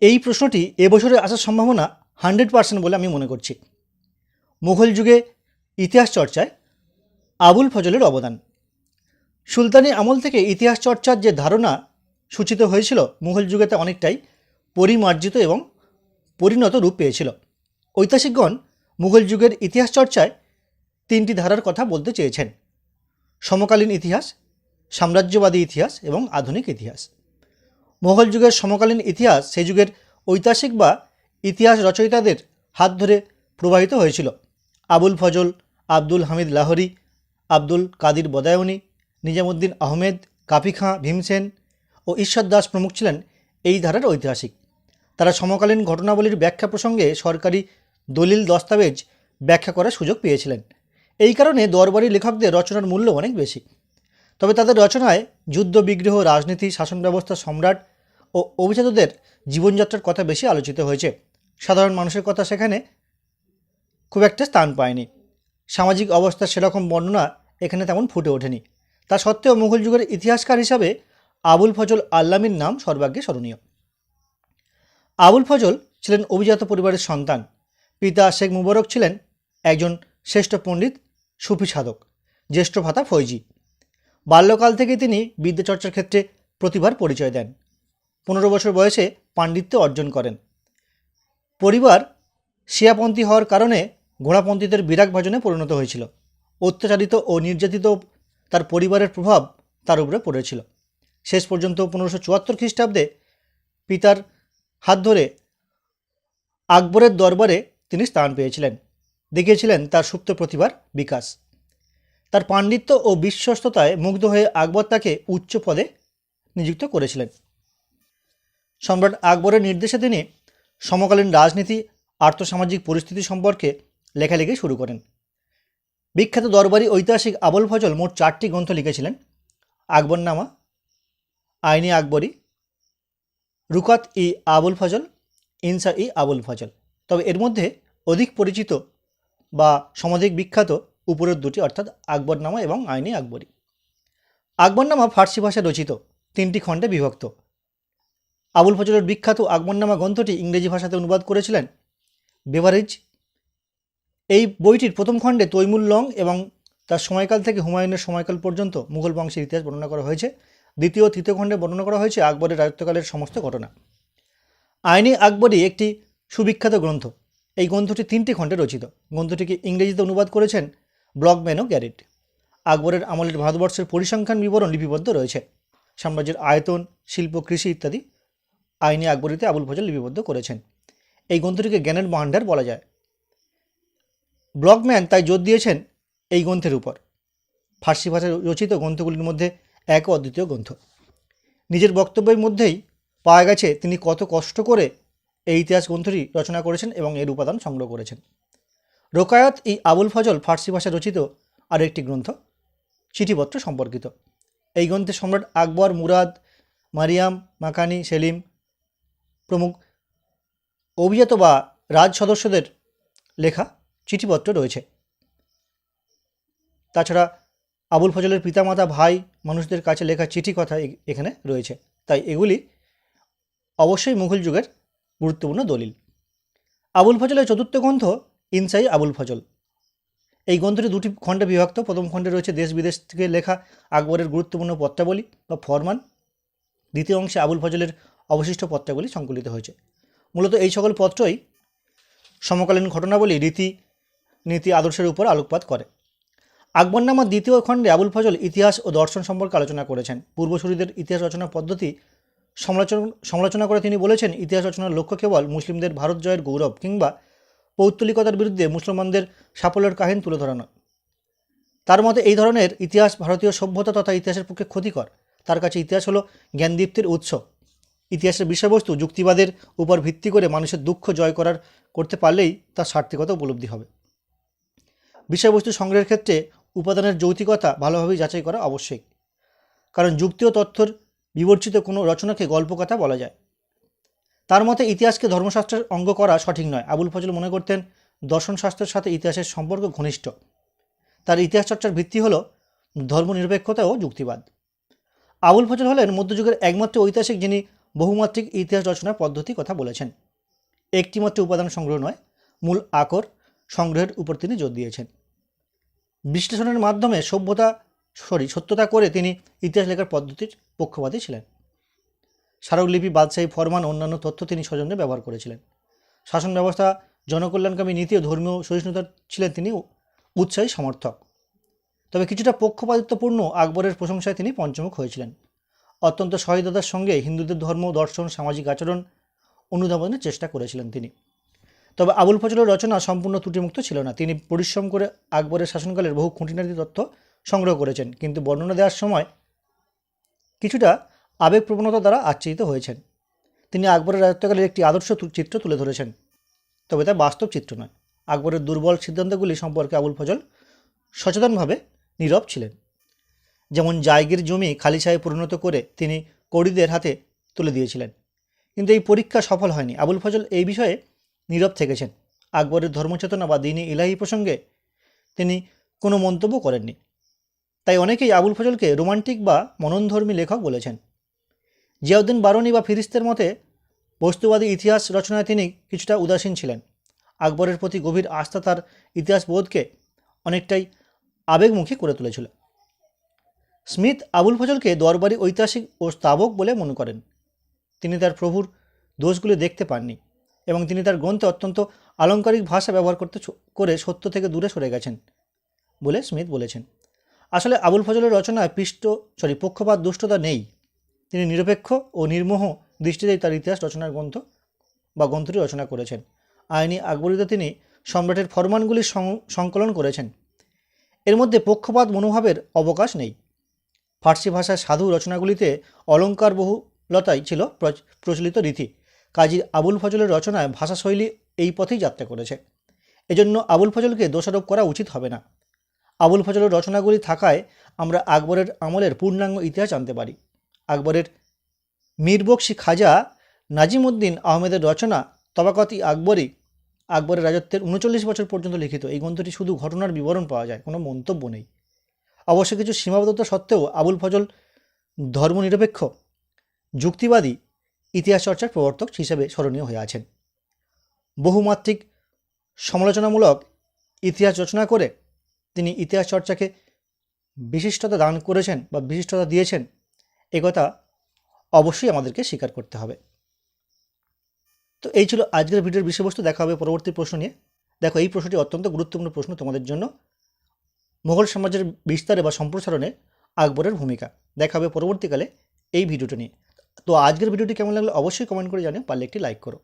এই প্রশ্নটি এবছরে আসার সম্ভাবনা হান্ড্রেড পার্সেন্ট বলে আমি মনে করছি। মুঘল যুগে ইতিহাস চর্চায় আবুল ফজলের অবদান। সুলতানি আমল থেকে ইতিহাস চর্চার যে ধারণা সূচিত হয়েছিল, মুঘল যুগেতে অনেকটাই পরিমার্জিত এবং পরিণত রূপ পেয়েছিল। ঐতিহাসিকগণ মুঘল যুগের ইতিহাস চর্চায় তিনটি ধারার কথা বলতে চেয়েছেন। সমকালীন ইতিহাস, সাম্রাজ্যবাদী ইতিহাস এবং আধুনিক ইতিহাস। মোগল যুগের সমকালীন ইতিহাস সেই যুগের ঐতিহাসিক বা ইতিহাস রচয়িতাদের হাত ধরে প্রবাহিত হয়েছিল। আবুল ফজল, আব্দুল হামিদ লাহরি, আব্দুল কাদির বদায়নি, নিজামুদ্দিন আহমেদ কাপি খাঁ ভীমসেন ও ঈশ্বর দাস প্রমুখ ছিলেন এই ধারার ঐতিহাসিক। তারা সমকালীন ঘটনাবলীর ব্যাখ্যা প্রসঙ্গে সরকারি দলিল দস্তাবেজ ব্যাখ্যা করার সুযোগ পেয়েছিলেন। এই কারণে দরবারি লেখকদের রচনার মূল্য অনেক বেশি। তবে তাদের রচনায় যুদ্ধ, বিগ্রহ, রাজনীতি শাসন ব্যবস্থা সম্রাট ও অভিজাতদের জীবনযাত্রার কথা বেশি আলোচিত হয়েছে। সাধারণ মানুষের কথা সেখানে খুব একটা স্থান পায়নি। সামাজিক অবস্থার সেরকম বর্ণনা এখানে তেমন ফুটে ওঠেনি। তা সত্ত্বেও মুঘল যুগের ইতিহাসকার হিসাবে আবুল ফজল আল্লামীর নাম সর্বাগ্যে স্মরণীয়। আবুল ফজল ছিলেন অভিজাত পরিবারের সন্তান। পিতা শেখ মুবারক ছিলেন একজন শ্রেষ্ঠ পণ্ডিত, সুফি সাধক, জ্যেষ্ঠ ভাতা ফৈজি। বাল্যকাল থেকে তিনি বিদ্যাচর্চার ক্ষেত্রে প্রতিভার পরিচয় দেন। পনেরো বছর বয়সে পাণ্ডিত্য অর্জন করেন। পরিবার শিয়াপন্থী হওয়ার কারণে ঘোড়াপন্থীদের বিরাগ ভাজনে পরিণত হয়েছিল। অত্যাচারিত ও নির্যাতিত তার পরিবারের প্রভাব তার উপরে পড়েছিল। শেষ পর্যন্ত পনেরোশো চুয়াত্তর খ্রিস্টাব্দে পিতার হাত ধরে আকবরের দরবারে তিনি স্থান পেয়েছিলেন। দেখিয়েছিলেন তার সুপ্ত প্রতিভার বিকাশ। তার পাণ্ডিত্য ও বিশ্বস্ততায় মুগ্ধ হয়ে আকবর তাকে উচ্চ পদে নিযুক্ত করেছিলেন। সম্রাট আকবরের নির্দেশে তিনি সমকালীন রাজনীতি, আর্থসামাজিক পরিস্থিতি সম্পর্কে লেখালেখি শুরু করেন। বিখ্যাত দরবারি ঐতিহাসিক আবুল ফজল মোট চারটি গ্রন্থ লিখেছিলেন। আকবরনামা, আইনি আকবরী, রুকাত ই আবুল ফজল, ইনসা ই আবুল ফজল। তবে এর মধ্যে অধিক পরিচিত বা সমধিক বিখ্যাত উপরের দুটি অর্থাৎ আকবরনামা এবং আইনি আকবরী। আকবরনামা ফার্সি ভাষায় রচিত, তিনটি খণ্ডে বিভক্ত। আবুল ফজলের বিখ্যাত আকবরনামা গ্রন্থটি ইংরেজি ভাষাতে অনুবাদ করেছিলেন। বেভারেজ, এই বইটির প্রথম খণ্ডে তৈমুল লং এবং তার সময়কাল থেকে হুমায়ুনের সময়কাল পর্যন্ত মুঘল বংশের ইতিহাস বর্ণনা করা হয়েছে। দ্বিতীয় তৃতীয় খণ্ডে বর্ণনা করা হয়েছে আকবরের রাজত্বকালের সমস্ত ঘটনা। আইনি আকবরই একটি সুবিখ্যাত গ্রন্থ। এই গ্রন্থটি তিনটি খণ্ডে রচিত। গ্রন্থটিকে ইংরেজিতে অনুবাদ করেছেন ব্লকম্যান ও গ্যারেট। আকবরের আমলের ভারতবর্ষের পরিসংখ্যান বিবরণ লিপিবদ্ধ রয়েছে। সাম্রাজ্যের আয়তন, শিল্প, কৃষি ইত্যাদি আইনি আকবরীতে আবুল ফজল লিপিবদ্ধ করেছেন। এই গ্রন্থটিকে জ্ঞানের ভাণ্ডার বলা যায়। ব্লকম্যান তাই জোর দিয়েছেন এই গ্রন্থের উপর। ফার্সি ভাষায় রচিত গ্রন্থগুলির মধ্যে এক অদ্বিতীয় গ্রন্থ। নিজের বক্তব্যের মধ্যেই পাওয়া গেছে তিনি কত কষ্ট করে এই ইতিহাস গ্রন্থটি রচনা করেছেন এবং এর উপাদান সংগ্রহ করেছেন। রোকায়াত ই আবুল ফজল ফার্সি ভাষায় রচিত আরও একটি গ্রন্থ, চিঠিপত্র সম্পর্কিত। এই গ্রন্থে সম্রাট আকবর, মুরাদ, মারিয়াম, মাকানি, সেলিম প্রমুখ অভিজাত বা রাজ সদস্যদের লেখা চিঠিপত্র রয়েছে। তাছাড়া আবুল ফজলের পিতামাতা ভাই মানুষদের কাছে লেখা চিঠি কথা এখানে রয়েছে। তাই এগুলি অবশ্যই মুঘল যুগের গুরুত্বপূর্ণ দলিল। আবুল ফজলের চতুর্থ গ্রন্থ ইনসাই আবুল ফজল। এই গ্রন্থটি দুটি খণ্ডে বিভক্ত। প্রথম খণ্ডে রয়েছে দেশ বিদেশ থেকে লেখা আকবরের গুরুত্বপূর্ণ পত্রাবলী বা ফরমান। দ্বিতীয় অংশে আবুল ফজলের অবশিষ্ট পত্রাবলী সংকলিত হয়েছে। মূলত এই সকল পত্রই সমকালীন ঘটনাবলী, রীতি, নীতি, আদর্শের উপর আলোকপাত করে। আকবরনামার দ্বিতীয় খণ্ডে আবুল ফজল ইতিহাস ও দর্শন সম্পর্কে আলোচনা করেছেন। পূর্বসূরীদের ইতিহাস রচনা পদ্ধতি সমালোচনা সমালোচনা করে তিনি বলেছেন, ইতিহাস রচনার লক্ষ্য কেবল মুসলিমদের ভারত জয়ের গৌরব কিংবা পৌত্তলিকতার বিরুদ্ধে মুসলমানদের সাফল্যের কাহিনী তুলে ধরানো তার মতে এই ধরনের ইতিহাস ভারতীয় সভ্যতা তথা ইতিহাসের পক্ষে ক্ষতিকর। তার কাছে ইতিহাস হলো জ্ঞানদীপ্তির উৎস। ইতিহাসের বিষয়বস্তু যুক্তিবাদের উপর ভিত্তি করে মানুষের দুঃখ জয় করার করতে পারলেই তার সার্থকতা উপলব্ধি হবে। বিষয়বস্তু সংগ্রহের ক্ষেত্রে উপাদানের যৌতিকতা ভালোভাবে যাচাই করা আবশ্যক। কারণ যুক্তি ও তথ্যর বিবর্চিত কোনো রচনাকে গল্পকথা বলা যায়। তার মতে ইতিহাসকে ধর্মশাস্ত্রের অঙ্গ করা সঠিক নয়। আবুল ফজল মনে করতেন, দর্শনশাস্ত্রের সাথে ইতিহাসের সম্পর্ক ঘনিষ্ঠ। তার ইতিহাস চর্চার ভিত্তি হল ধর্মনিরপেক্ষতা ও যুক্তিবাদ। আবুল ফজল হলেন মধ্যযুগের একমাত্র ঐতিহাসিক যিনি বহুমাত্রিক ইতিহাস রচনার পদ্ধতি কথা বলেছেন। একটিমাত্র উপাদান সংগ্রহ নয়, মূল আকর সংগ্রহের উপর তিনি জোর দিয়েছেন। বিশ্লেষণের মাধ্যমে সভ্যতা সরি সত্যতা করে তিনি ইতিহাস লেখার পদ্ধতির পক্ষপাতী ছিলেন। স্মারকলিপি বাদশাহী ফরমান, অন্যান্য তথ্য তিনি স্বজনে ব্যবহার করেছিলেন। শাসন ব্যবস্থা, জনকল্যাণকামী নীতি ও ধর্মীয় সহিষ্ণুতার ছিলেন তিনি উৎসাহী সমর্থক। তবে কিছুটা পক্ষপাতিত্বপূর্ণ আকবরের প্রশংসায় তিনি পঞ্চমুখ হয়েছিলেন। অত্যন্ত সহৃদতার সঙ্গে হিন্দুদের ধর্ম, দর্শন, সামাজিক আচরণ অনুধাবনের চেষ্টা করেছিলেন তিনি। তবে আবুল ফজলের রচনা সম্পূর্ণ ত্রুটিমুক্ত ছিল না। তিনি পরিশ্রম করে আকবরের শাসনকালের বহু খুঁটিনাটি তথ্য সংগ্রহ করেছেন, কিন্তু বর্ণনা দেওয়ার সময় কিছুটা আবেগপ্রবণতা দ্বারা আচ্ছাদিত হয়েছেন। তিনি আকবরের রাজত্বকালের একটি আদর্শ চিত্র তুলে ধরেছেন, তবে তা বাস্তব চিত্র নয়। আকবরের দুর্বল সিদ্ধান্তগুলি সম্পর্কে আবুল ফজল সচেতনভাবে নীরব ছিলেন। যেমন জায়গির জমি খালিছায় পরিণত করে তিনি কড়িদের হাতে তুলে দিয়েছিলেন। কিন্তু এই পরীক্ষা সফল হয়নি। আবুল ফজল এই বিষয়ে নীরব থেকেছেন। আকবরের ধর্মচেতনা বা দিনী ইলাহি প্রসঙ্গে তিনি কোনো মন্তব্য করেননি। তাই অনেকেই আবুল ফজলকে রোমান্টিক বা মননধর্মী লেখক বলেছেন। জিয়াউদ্দিন বারনি বা ফিরিস্তের মতে, বস্তুবাদী ইতিহাস রচনায় তিনি কিছুটা উদাসীন ছিলেন। আকবরের প্রতি গভীর আস্থা তার ইতিহাস বোধকে অনেকটাই আবেগমুখী করে তুলেছিল। স্মিথ আবুল ফজলকে দরবারি ঐতিহাসিক ও স্তাবক বলে মনে করেন। তিনি তার প্রভুর দোষগুলি দেখতে পাননি এবং তিনি তার গ্রন্থে অত্যন্ত আলঙ্কারিক ভাষা ব্যবহার করতে করে সত্য থেকে দূরে সরে গেছেন বলে স্মিথ বলেছেন। আসলে আবুল ফজলের রচনায় পৃষ্ঠ সরি, পক্ষপাত, দুষ্টতা নেই। তিনি নিরপেক্ষ ও নির্মোহ দৃষ্টিতেই তার ইতিহাস রচনার গ্রন্থ বা গ্রন্থটি রচনা করেছেন। আইনি আকবরিতে তিনি সম্রাটের ফরমানগুলি সংকলন করেছেন। এর মধ্যে পক্ষপাত মনোভাবের অবকাশ নেই। ফার্সি ভাষার সাধু রচনাগুলিতে অলঙ্কার বহুলতাই ছিল প্রচলিত রীতি। কাজী আবুল ফজলের রচনায় ভাষাশৈলী এই পথেই যাত্রা করেছে। এজন্য আবুল ফজলকে দোষারোপ করা উচিত হবে না। আবুল ফজলের রচনাগুলি থাকায় আমরা আকবরের আমলের পূর্ণাঙ্গ ইতিহাস জানতে পারি। আকবরের মীরবক্সি খাজা নাজিমুদ্দিন আহমেদের রচনা তবাকতি আকবরী আকবরের রাজত্বের উনচল্লিশ বছর পর্যন্ত লিখিত। এই গ্রন্থটি শুধু ঘটনার বিবরণ পাওয়া যায়, কোনো মন্তব্য নেই। অবশ্য কিছু সীমাবদ্ধতা সত্ত্বেও আবুল ফজল ধর্মনিরপেক্ষ, যুক্তিবাদী ইতিহাস চর্চার প্রবর্তক হিসেবে স্মরণীয় হয়ে আছেন। বহুমাত্রিক সমালোচনামূলক ইতিহাস রচনা করে তিনি ইতিহাস চর্চাকে বিশিষ্টতা দান করেছেন বা বিশিষ্টতা দিয়েছেন একথা অবশ্যই আমাদেরকে স্বীকার করতে হবে। তো এই ছিল আজকের ভিডিওর বিষয়বস্তু। দেখা হবে পরবর্তী প্রশ্ন নিয়ে। দেখো, এই প্রশ্নটি অত্যন্ত গুরুত্বপূর্ণ প্রশ্ন তোমাদের জন্য। মোগল সমাজের বিস্তারে বা সম্প্রসারণে আকবরের ভূমিকা। দেখা হবে পরবর্তীকালে এই ভিডিওটি নিয়ে। তো আজকের ভিডিওটি কেমন লাগল অবশ্যই কমেন্ট করে জানিও, পারলে একটি লাইক করো।